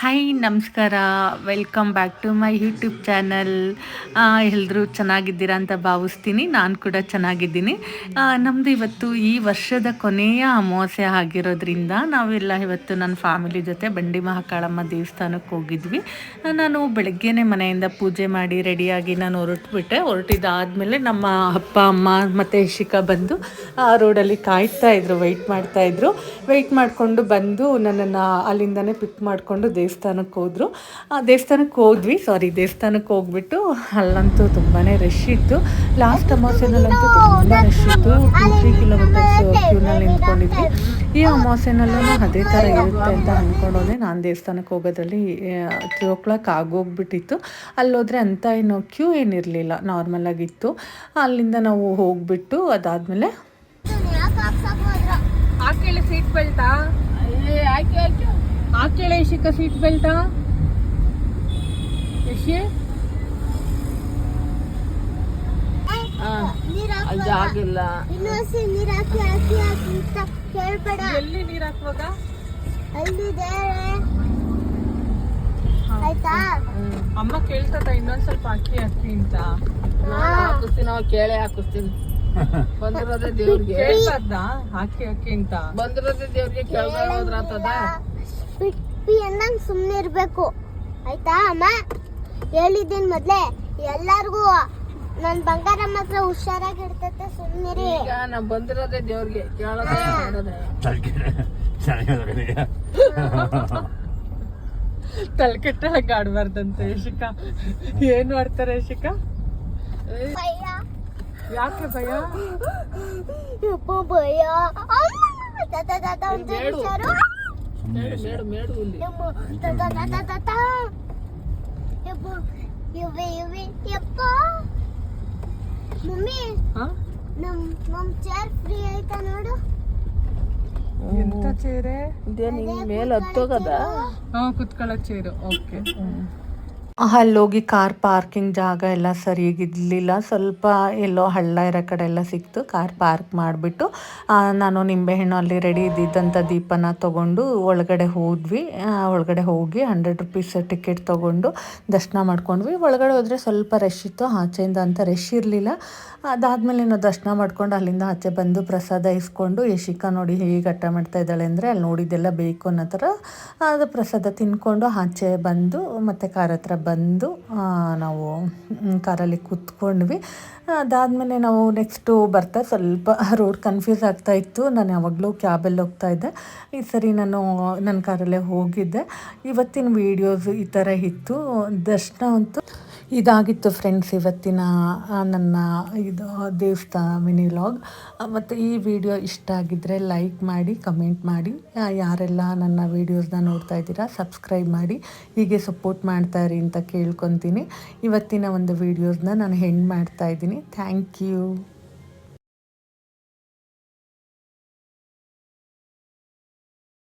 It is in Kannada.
ಹಾಯ್ ನಮಸ್ಕಾರ. Welcome back to my YouTube channel ಎಲ್ಲರೂ ಚೆನ್ನಾಗಿದ್ದೀರಾ ಅಂತ ಭಾವಿಸ್ತೀನಿ. ನಾನು ಕೂಡ ಚೆನ್ನಾಗಿದ್ದೀನಿ. ನಮ್ಮದು ಇವತ್ತು ಈ ವರ್ಷದ ಕೊನೆಯ ಅಮಾವಾಸ್ಯೆ ಆಗಿರೋದ್ರಿಂದ ನಾವೆಲ್ಲ ಇವತ್ತು ನನ್ನ ಫ್ಯಾಮಿಲಿ ಜೊತೆ ಬಂಡಿ ಮಹಾಕಾಳಮ್ಮ ದೇವಸ್ಥಾನಕ್ಕೆ ಹೋಗಿದ್ವಿ. ನಾನು ಬೆಳಗ್ಗೆನೇ ಮನೆಯಿಂದ ಪೂಜೆ ಮಾಡಿ ರೆಡಿಯಾಗಿ ನಾನು ಹೊರಟ್ಬಿಟ್ಟೆ. ಹೊರಟಿದ್ದಾದಮೇಲೆ ನಮ್ಮ ಅಪ್ಪ, ಅಮ್ಮ ಮತ್ತು ಶಿಖಾ ಬಂದು, ಆ, ರೋಡಲ್ಲಿ ಕಾಯ್ತಾ ಇದ್ರು ವೆಯ್ಟ್ ಮಾಡ್ತಾಯಿದ್ರು ವೆಯ್ಟ್ ಮಾಡಿಕೊಂಡು ಬಂದು ನನ್ನನ್ನು ಅಲ್ಲಿಂದನೇ ಪಿಕ್ ಮಾಡಿಕೊಂಡು ದೇವಸ್ಥಾನಕ್ಕೆ ಹೋದ್ರು. ಆ ದೇವಸ್ಥಾನಕ್ಕೆ ಹೋದ್ವಿ. ಸಾರಿ ದೇವಸ್ಥಾನಕ್ಕೆ ಹೋಗ್ಬಿಟ್ಟು ಅಲ್ಲಂತೂ ತುಂಬಾ ರಶ್ ಇತ್ತು. ಲಾಸ್ಟ್ ಅಮಾವಾಸ್ಯೆನಲ್ಲಂತೂ ತುಂಬ ರಶ್ ಇತ್ತು. ಟೂ ತ್ರೀ ಕಿಲೋಮೀಟರ್ಸ್ ಕ್ಯೂನಲ್ಲಿ ನಿಂತ್ಕೊಂಡಿದ್ವಿ. ಈ ಅಮಾವಾಸ್ಯೆನಲ್ಲೂ ಅದೇ ಥರ ಇರುತ್ತೆ ಅಂತ ಅಂದ್ಕೊಂಡೋದೆ ನಾನು ದೇವಸ್ಥಾನಕ್ಕೆ ಹೋಗೋದ್ರಲ್ಲಿ ತ್ರೀ ಓ ಕ್ಲಾಕ್ ಆಗೋಗ್ಬಿಟ್ಟಿತ್ತು. ಅಲ್ಲೋದ್ರೆ ಅಂತ ಏನು ಕ್ಯೂ ಏನಿರಲಿಲ್ಲ. ನಾರ್ಮಲಾಗಿತ್ತು ಅಲ್ಲಿಂದ ನಾವು ಹೋಗ್ಬಿಟ್ಟು ಅದಾದಮೇಲೆ ಸೀಟ್ ಬೆಲ್ಟಾ ಹಾಕೇಳಿ ಇಶಿಕ ಸೀಟ್ ಬೆಲ್ಟ್ ಅಲ್ಲಿ ಕೇಳ್ಬೇಡ ಎಲ್ಲಿ ನೀರ್ ಹಾಕುವಾಗ? ಅಮ್ಮ ಕೇಳ್ತದ ಇನ್ನೊಂದ್ ಸ್ವಲ್ಪ ಅಕ್ಕಿ ಅಕ್ಕಿ ಅಂತ. ಹಾಕಿಸ್ತೀನಿ ಅವ್ ಕೇಳೆ ಹಾಕಿಸ್ತೀನಿ ಬಂದಿರೋದೇ ದೇವ್ರಿಗೆ. ಕೇಳ್ತದ ಹಾಕಿ ಅಕ್ಕಿ ಅಂತ. ಬಂದಿರೋದೇ ದೇವ್ರಿಗೆ ಕೇಳ್ದ ಹೋದ್ರ ಆತದ ಅಂದಂಗೆ ಸುಮ್ಮನೆ ಇರಬೇಕು ಆಯ್ತಾ ಅಮ್ಮ? ಹೇಳಿದ್ದೀನಿ ಮೊದಲೇ ಎಲ್ಲಾರ್ಗೂ ನನ್ನ ಬಂಗಾರ ಮಾತ್ರ ಹುಷಾರಾಗಿ ಇರ್ತೈತೆ ಸುಮ್ಮನಿರಿ ಈಗ ನಾ ಬಂದಿರೋದೇ ದೇವ್ರಿಗೆ ಕೇಳೋದೇ ಮಾಡೋದೇ. ಆಡ್ಬಾರ್ದಂತೆ ಯಶಿಕಾ ಏನ್ ಮಾಡ್ತಾರೆ ಯಶಿಕಾ ಭಯ. ಯಾಕೆ ಭಯ? ಯಪ್ಪ ಭಯ. ಅಮ್ಮ, ತಾತ ತಾತ ಅಂತ. ಮಮ್ಮಿ ಹಾ? ನಮ್ ನಮ್ ಚೇರ್ ಫ್ರೀ ಆಯ್ತಾ ನೋಡು? ಎಂತ ಚೇರೆ ಮೇಲೆ ಹತ್ತೋಗದ? ಹಾ ಕುತ್ಕೊಳ್ಳೋ ಚೇರು ಓಕೆ ಅಲ್ಲೋಗಿ ಕಾರ್ ಪಾರ್ಕಿಂಗ್ ಜಾಗ ಎಲ್ಲ ಸರಿಯಾಗಿರಲಿಲ್ಲ ಸ್ವಲ್ಪ ಎಲ್ಲೋ ಹಳ್ಳ ಇರೋ ಕಡೆ ಎಲ್ಲ ಸಿಕ್ತು. ಕಾರ್ ಪಾರ್ಕ್ ಮಾಡಿಬಿಟ್ಟು ನಾನು ನಿಂಬೆಹಣ್ಣು ಅಲ್ಲಿ ರೆಡಿ ಇದ್ದಿದ್ದಂಥ ದೀಪನ ತೊಗೊಂಡು ಒಳಗಡೆ ಹೋದ್ವಿ. ಒಳಗಡೆ ಹೋಗಿ ಹಂಡ್ರೆಡ್ ರುಪೀಸ್ ಟಿಕೆಟ್ ತೊಗೊಂಡು ದರ್ಶನ ಮಾಡ್ಕೊಂಡ್ವಿ. ಒಳಗಡೆ ಹೋದರೆ ಸ್ವಲ್ಪ ರಶ್ ಇತ್ತು. ಆಚೆಯಿಂದ ಅಂತ ರಶ್ ಇರಲಿಲ್ಲ. ಅದಾದಮೇಲೆ ನಾವು ದರ್ಶನ ಮಾಡ್ಕೊಂಡು ಅಲ್ಲಿಂದ ಆಚೆ ಬಂದು ಪ್ರಸಾದ ಇಸ್ಕೊಂಡು, ಯಶಿಕಾ ನೋಡಿ ಹೇಗೆ ಅಟ್ಟ ಮಾಡ್ತಾ ಇದ್ದಾಳೆ ಅಂದರೆ ಅಲ್ಲಿ ನೋಡಿದ್ದೆಲ್ಲ ಬೇಕು ಅನ್ನೋ ಥರ, ಅದು ಪ್ರಸಾದ ತಿನ್ಕೊಂಡು ಆಚೆ ಬಂದು ಮತ್ತು ಕಾರ್ ಹತ್ರ ಬಂದು ನಾವು ಕಾರಲ್ಲಿ ಕೂತ್ಕೊಂಡ್ವಿ. ಅದಾದಮೇಲೆ ನಾವು ನೆಕ್ಸ್ಟು ಬರ್ತಾ ಸ್ವಲ್ಪ ರೋಡ್ ಕನ್ಫ್ಯೂಸ್ ಆಗ್ತಾ ಇತ್ತು. ನಾನು ಯಾವಾಗಲೂ ಕ್ಯಾಬಲ್ಲಿ ಹೋಗ್ತಾ ಇದ್ದೆ. ಈ ಸರಿ ನಾನು ನನ್ನ ಕಾರಲ್ಲೇ ಹೋಗಿದ್ದೆ. ಇವತ್ತಿನ ವೀಡಿಯೋಸ್ ಈ ಥರ ಇತ್ತು. ದರ್ಶನ ಅಂತೂ ಇದಾಗಿತ್ತು ಫ್ರೆಂಡ್ಸ್ ಇವತ್ತಿನ ನನ್ನ ಇದು ದೇವಸ್ಥಾನ ಮಿನಿ ವ್ಲಾಗ್ ಮತ್ತು ಈ ವಿಡಿಯೋ ಇಷ್ಟ ಆಗಿದ್ದರೆ ಲೈಕ್ ಮಾಡಿ ಕಮೆಂಟ್ ಮಾಡಿ. ಯಾರೆಲ್ಲ ನನ್ನ ವೀಡಿಯೋಸ್ನ ನೋಡ್ತಾ ಇದ್ದೀರಾ ಸಬ್ಸ್ಕ್ರೈಬ್ ಮಾಡಿ. ಹೀಗೆ ಸಪೋರ್ಟ್ ಮಾಡ್ತಾ ಇರಿ ಅಂತ ಕೇಳ್ಕೊತೀನಿ. ಇವತ್ತಿನ ಒಂದು ವೀಡಿಯೋಸ್ನ ನಾನು ಹೆಂಡ್ ಮಾಡ್ತಾ ಇದ್ದೀನಿ. Thank you